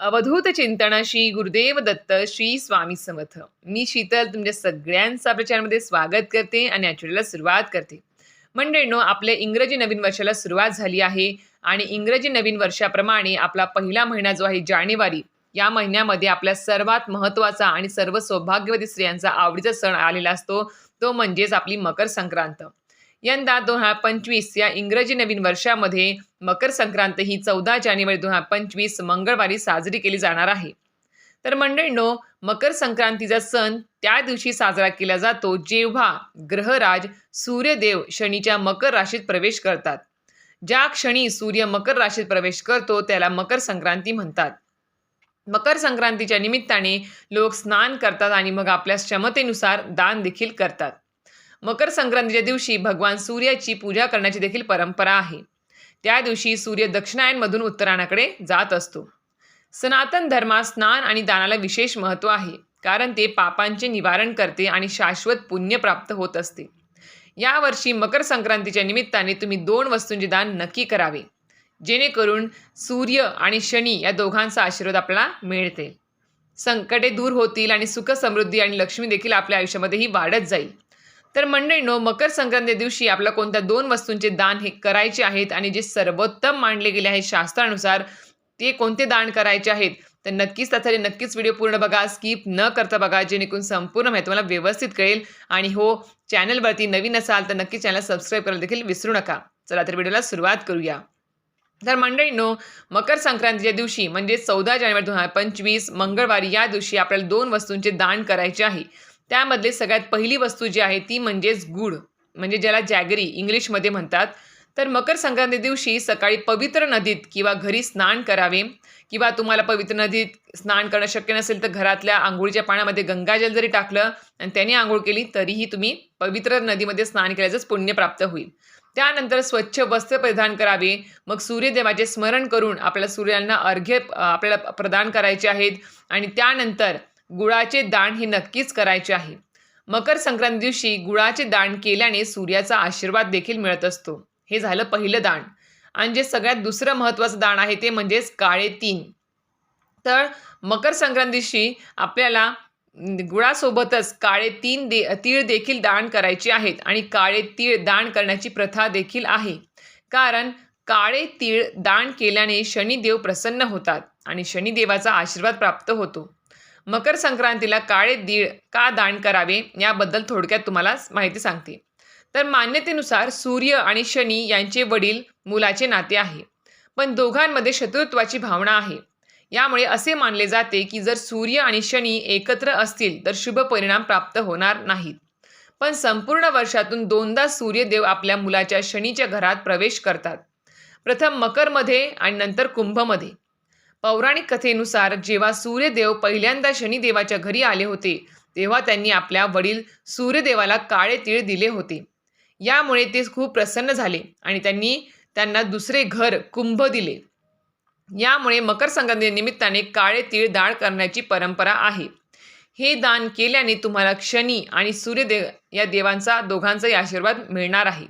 अवधूत चिंतन श्री गुरुदेव दत्त श्री स्वामी समर्थ. मी शीतल तुमच्या सगळ्यांचा प्रचारमध्ये स्वागत करते आणि आठवड्याला सुरुवात करते. मंडळींनो आपल्या इंग्रजी नवीन वर्षाला सुरुवात झाली आहे आणि इंग्रजी नवीन वर्षाप्रमाणे आपला पहिला महिना जो आहे जानेवारी या महिन्यामध्ये आपल्या सर्वात महत्त्वाचा आणि सर्व सौभाग्यवती स्त्रियांचा आवडीचा सण आलेला असतो. तो म्हणजेच आपली मकर संक्रांत. यंदा दोन हजार पंचवीस या इंग्रजी नवीन वर्षामध्ये मकर संक्रांत ही चौदा जानेवारी दोन हजार पंचवीस मंगळवारी साजरी केली जाणार आहे. तर मंडळींनो मकर संक्रांतीचा सण त्या दिवशी साजरा केला जातो जेव्हा ग्रहराज सूर्यदेव शनीच्या मकर राशीत प्रवेश करतात. ज्या क्षणी सूर्य मकर राशीत प्रवेश करतो त्याला मकर संक्रांती म्हणतात. मकर संक्रांतीच्या निमित्ताने लोक स्नान करतात आणि मग आपल्या क्षमतेनुसार दान देखील करतात. मकर संक्रांतीच्या दिवशी भगवान सूर्याची पूजा करण्याची देखील परंपरा आहे. त्या दिवशी सूर्य दक्षिणायनमधून उत्तरायणाकडे जात असतो. सनातन धर्मात स्नान आणि दानाला विशेष महत्त्व आहे कारण ते पापांचे निवारण करते आणि शाश्वत पुण्य प्राप्त होत असते. यावर्षी मकर संक्रांतीच्या निमित्ताने तुम्ही दोन वस्तूंचे दान नक्की करावे जेणेकरून सूर्य आणि शनी या दोघांचा आशीर्वाद आपल्याला मिळते. संकटे दूर होतील आणि सुख समृद्धी आणि लक्ष्मी देखील आपल्या आयुष्यामध्येही वाढत जाईल. तर मंडळींनो मकर संक्रांती दिवशी आपल्या कोणत्या दोन वस्तूंचे दान हे करायचे आहेत आणि जे सर्वोत्तम मानले गेले आहेत शास्त्रानुसार ते कोणते दान करायचे आहेत? तर नक्कीच त्यासाठी नक्कीच व्हिडिओ पूर्ण बघा स्किप न करता बघा जेणेकरून संपूर्ण माहिती तुम्हाला व्यवस्थित कळेल. आणि हो चॅनलवरती नवीन असाल तर नक्की चॅनल सबस्क्राईब करायला देखील विसरू नका. चला तर व्हिडिओला सुरुवात करूया. तर मंडळींनो मकर संक्रांतीच्या दिवशी म्हणजे चौदा जानेवारी दोन हजार पंचवीस मंगळवारी या दिवशी आपल्याला दोन वस्तूंचे दान करायचे आहे. त्यामधले सगळ्यात पहिली वस्तू जी आहे ती म्हणजेच गुड म्हणजे ज्याला जॅगरी इंग्लिशमध्ये म्हणतात. तर मकर संक्रांती दिवशी सकाळी पवित्र नदीत किंवा घरी स्नान करावे किंवा तुम्हाला पवित्र नदीत स्नान करणं शक्य नसेल तर घरातल्या आंघोळीच्या पाण्यामध्ये गंगाजल जरी टाकलं आणि त्याने आंघोळ केली तरीही तुम्ही पवित्र नदीमध्ये स्नान केल्याचंच पुण्य प्राप्त होईल. त्यानंतर स्वच्छ वस्त्र परिधान करावे. मग सूर्यदेवाचे स्मरण करून आपल्याला सूर्यांना अर्घ्य आपल्याला प्रदान करायचे आहेत. आणि त्यानंतर गुळाचे दान हे नक्कीच करायचे आहे. मकर संक्रांत दिवशी गुळाचे दान केल्याने सूर्याचा आशीर्वाद देखील मिळत असतो. हे झालं पहिलं दान. आणि जे सगळ्यात दुसरं महत्त्वाचं दान आहे ते म्हणजेच काळे तीन. तर मकर संक्रांतीशी दिवशी आपल्याला गुळासोबतच काळे तीन दे तीळ देखील दान करायचे आहेत. आणि काळे तीळ दान करण्याची प्रथा देखील आहे. कारण काळे तीळ दान केल्याने शनिदेव प्रसन्न होतात. आणि शनिदेवाचा आशीर्वाद प्राप्त होतो. मकर संक्रांतीला काळे दीड का दान करावे याबद्दल थोडक्यात तुम्हाला माहिती सांगते. तर मान्यतेनुसार सूर्य आणि शनी यांचे वडील मुलाचे नाते आहे. पण दोघांमध्ये शत्रुत्वाची भावना आहे. यामुळे असे मानले जाते की जर सूर्य आणि शनी एकत्र असतील तर शुभ परिणाम प्राप्त होणार नाहीत. पण संपूर्ण वर्षातून दोनदा सूर्यदेव आपल्या मुलाच्या शनीच्या घरात प्रवेश करतात. प्रथम मकरमध्ये आणि नंतर कुंभमध्ये. पौराणिक कथेनुसार जेव्हा सूर्यदेव पहिल्यांदा शनिदेवाच्या घरी आले होते तेव्हा त्यांनी आपल्या वडील सूर्यदेवाला काळे तीळ दिले होते. यामुळे ते खूप प्रसन्न झाले आणि त्यांनी त्यांना दुसरे घर कुंभ दिले. यामुळे मकर संक्रांती निमित्ताने काळे तीळ दाळ करण्याची परंपरा आहे. हे दान केल्याने तुम्हाला शनी आणि सूर्यदेव या देवांचा दोघांचाही आशीर्वाद मिळणार आहे.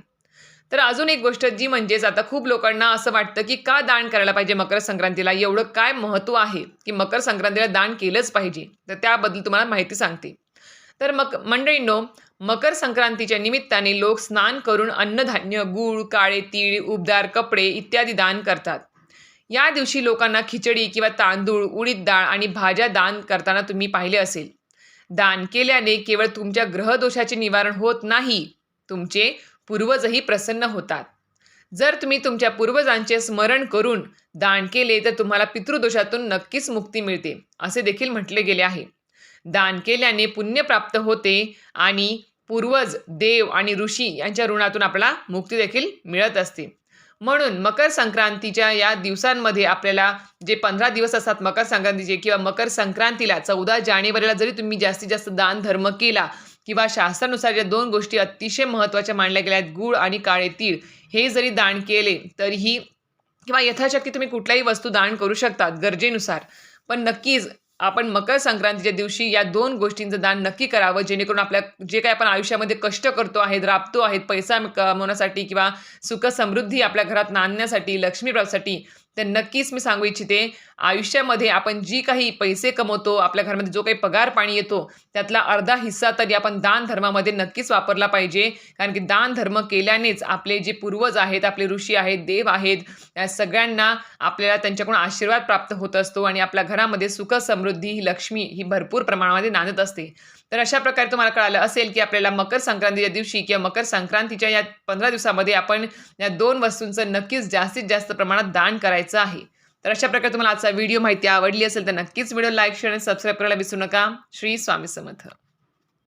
तर अजून एक गोष्ट जी म्हणजेच आता खूप लोकांना असं वाटतं की का दान करायला पाहिजे मकर संक्रांतीला? एवढं काय महत्त्व आहे की मकर संक्रांतीला दान केलंच पाहिजे? तर त्याबद्दल तुम्हाला माहिती सांगते. तर मक मंडळींनो मकर संक्रांतीच्या निमित्ताने लोक स्नान करून अन्नधान्य गूळ काळे तीळ उबदार कपडे इत्यादी दान करतात. या दिवशी लोकांना खिचडी किंवा तांदूळ उडीद डाळ आणि भाज्या दान करताना तुम्ही पाहिले असेल. दान केल्याने केवळ तुमच्या ग्रहदोषाचे निवारण होत नाही तुमचे पूर्वजही प्रसन्न होतात. जर तुम्ही तुमच्या पूर्वजांचे स्मरण करून दान केले तर तुम्हाला पितृदोषातून नक्कीच मुक्ती मिळते असे देखील म्हटले गेले आहे. दान केल्याने पुण्य प्राप्त होते आणि पूर्वज देव आणि ऋषी यांच्या ऋणातून आपल्याला मुक्ती देखील मिळत असते. म्हणून मकर संक्रांतीच्या या दिवसांमध्ये आपल्याला जे पंधरा दिवस असतात मकर संक्रांतीचे किंवा मकर संक्रांतीला चौदा जानेवारीला जरी तुम्ही जास्तीत जास्त दान धर्म केला किंवा शास्त्रानुसार या दोन गोष्टी अतिशय महत्त्वाच्या मानल्या गेल्या आहेत. गूळ आणि काळे तीळ. हे जरी दान केले तरीही किंवा यथाशक्ती तुम्ही कुठल्याही वस्तू दान करू शकतात गरजेनुसार. पण नक्कीच आपण मकर संक्रांतीच्या दिवशी या दोन गोष्टींचं दान नक्की करावं जेणेकरून आपल्या जे काही आपण आयुष्यामध्ये कष्ट करतो आहेत राबतो आहेत पैसा कमवण्यासाठी किंवा सुख समृद्धी आपल्या घरात नांदण्यासाठी लक्ष्मी तर नक्कीच मी सांगू इच्छिते आयुष्यामध्ये आपण जी काही पैसे कमवतो आपल्या घरामध्ये जो काही पगार पाणी येतो त्यातला अर्धा हिस्सा तरी आपण दान धर्मामध्ये नक्कीच वापरला पाहिजे. कारण की दान धर्म केल्यानेच आपले जे पूर्वज आहेत आपले ऋषी आहेत देव आहेत या सगळ्यांना आपल्याला त्यांच्याकडून आशीर्वाद प्राप्त होत असतो आणि आपल्या घरामध्ये सुख समृद्धी ही लक्ष्मी ही भरपूर प्रमाणामध्ये नांदत असते. तर अशा प्रकारे तुम्हाला कळालं असेल की आपल्याला मकर संक्रांतीच्या दिवशी किंवा मकर संक्रांतीच्या या पंधरा दिवसामध्ये आपण या दोन वस्तूंचं नक्कीच जास्तीत जास्त प्रमाणात दान करायचं आहे. तर अशा प्रकारे तुम्हाला आजचा व्हिडिओ माहिती आवडली असेल तर नक्कीच व्हिडिओ लाईक शेअर आणि सबस्क्राईब करायला विसरू नका. श्री स्वामी समर्थ.